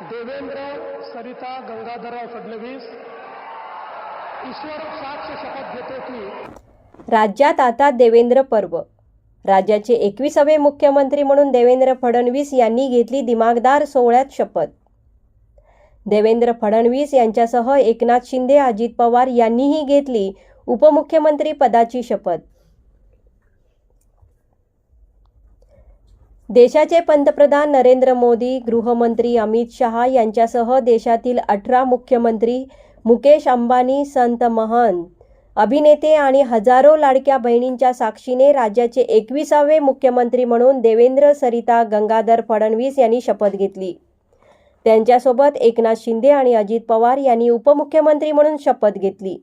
देवेंद्र सरिता गंगाधरराव फडणवीस ईश्वर साक्ष शपथ घेतो की राज्यात आता देवेंद्र पर्व. राज्याचे एकविसावे मुख्यमंत्री म्हणून देवेंद्र फडणवीस यांनी घेतली दिमागदार सोहळ्यात शपथ. देवेंद्र फडणवीस यांच्यासह एकनाथ शिंदे अजित पवार यांनीही घेतली उपमुख्यमंत्री पदाची शपथ. देशाचे पंतप्रधान नरेंद्र मोदी गृहमंत्री अमित शहा यांच्यासह देशातील अठरा मुख्यमंत्री मुकेश अंबानी संत महंत अभिनेते आणि हजारो लाडक्या बहिणींच्या साक्षीने राज्याचे एकविसावे मुख्यमंत्री म्हणून देवेंद्र सरिता गंगाधर फडणवीस यांनी शपथ घेतली. त्यांच्यासोबत एकनाथ शिंदे आणि अजित पवार यांनी उपमुख्यमंत्री म्हणून शपथ घेतली.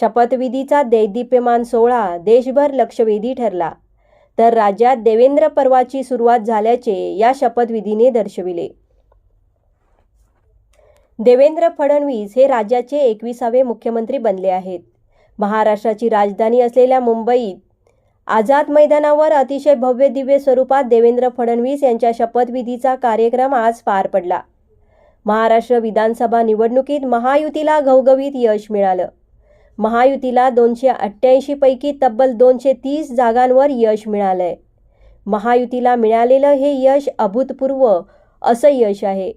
शपथविधीचा दैदिप्यमान सोहळा देशभर लक्षवेधी ठरला. तर राज्यात देवेंद्र पर्वाची सुरुवात झाल्याचे या शपथविधीने दर्शविले. देवेंद्र फडणवीस हे राज्याचे एकविसावे मुख्यमंत्री बनले आहेत. महाराष्ट्राची राजधानी असलेल्या मुंबईत आझाद मैदानावर अतिशय भव्य दिव्य स्वरूपात देवेंद्र फडणवीस यांच्या शपथविधीचा कार्यक्रम आज पार पडला. महाराष्ट्र विधानसभा निवडणुकीत महायुतीला घवघवीत यश मिळालं. महायुतीला दोनशे अठ्ठ्याऐंशी पैकी तब्बल दोनशे तीस जागांवर यश मिळालंय. महायुतीला मिळालेलं हे यश अभूतपूर्व असं यश आहे.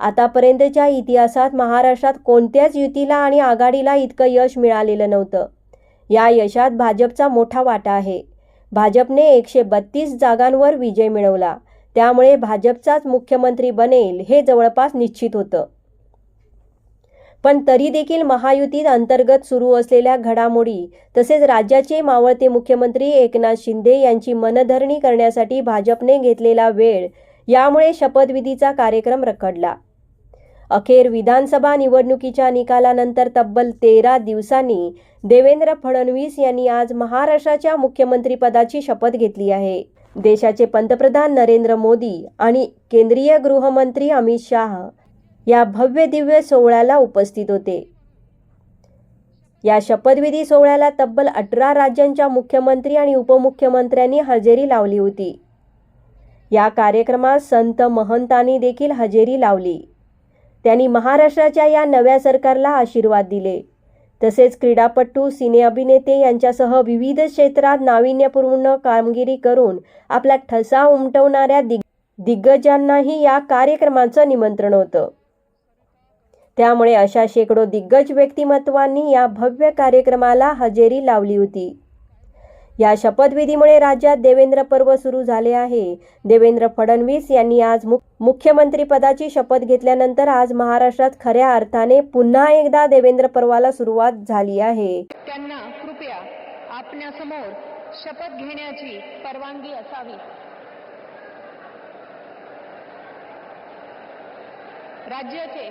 आतापर्यंतच्या इतिहासात महाराष्ट्रात कोणत्याच युतीला आणि आघाडीला इतकं यश मिळालेलं नव्हतं. या यशात भाजपचा मोठा वाटा आहे. भाजपने एकशे बत्तीस जागांवर विजय मिळवला. त्यामुळे भाजपचाच मुख्यमंत्री बनेल हे जवळपास निश्चित होतं. पण तरी देखील महायुतीत अंतर्गत सुरू असलेल्या घडामोडी तसेच राज्याचे मावळते मुख्यमंत्री एकनाथ शिंदे यांची मनधरणी करण्यासाठी भाजपने घेतलेला वेळ यामुळे शपथविधीचा कार्यक्रम रखडला. अखेर विधानसभा निवडणुकीच्या निकालानंतर तब्बल तेरा दिवसांनी देवेंद्र फडणवीस यांनी आज महाराष्ट्राच्या मुख्यमंत्रीपदाची शपथ घेतली आहे. देशाचे पंतप्रधान नरेंद्र मोदी आणि केंद्रीय गृहमंत्री अमित शाह या भव्य दिव्य सोहळ्याला उपस्थित होते. या शपथविधी सोहळ्याला तब्बल अठरा राज्यांच्या मुख्यमंत्री आणि उपमुख्यमंत्र्यांनी हजेरी लावली होती. या कार्यक्रमात संत महंतांनी देखील हजेरी लावली. त्यांनी महाराष्ट्राच्या या नव्या सरकारला आशीर्वाद दिले. तसेच क्रीडापटू सिने अभिनेते यांच्यासह विविध क्षेत्रात नाविन्यपूर्ण कामगिरी करून आपला ठसा उमटवणाऱ्या दिग दिग्गजांनाही या कार्यक्रमाचं निमंत्रण होतं. त्यामुळे अशा शेकडो दिग्गज व्यक्तिमत्वांनी या भव्य कार्यक्रमाला हजेरी लावली होती. या शपथविधीमुळे राज्यात देवेंद्र पर्व सुरू झाले आहे. देवेंद्र फडणवीस यांनी आज मुख्यमंत्रीपदाची शपथ घेतल्यानंतर आज महाराष्ट्रात खऱ्या अर्थाने पुन्हा एकदा देवेंद्र पर्वाला सुरुवात झाली आहे. त्यांना कृपया आपल्यासमोर शपथ घेण्याची परवानगी असावी. राज्याचे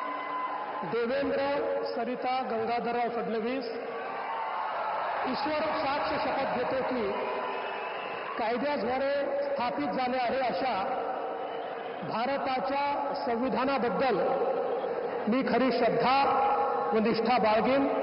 देवेंद्र सरिता गंगाधरराव फडणवीस ईश्वर साक्ष शपथ घेतो की कायद्याद्वारे स्थापित झाले आहे अशा भारताच्या संविधानाबद्दल मी खरी श्रद्धा व निष्ठा बाळगेन.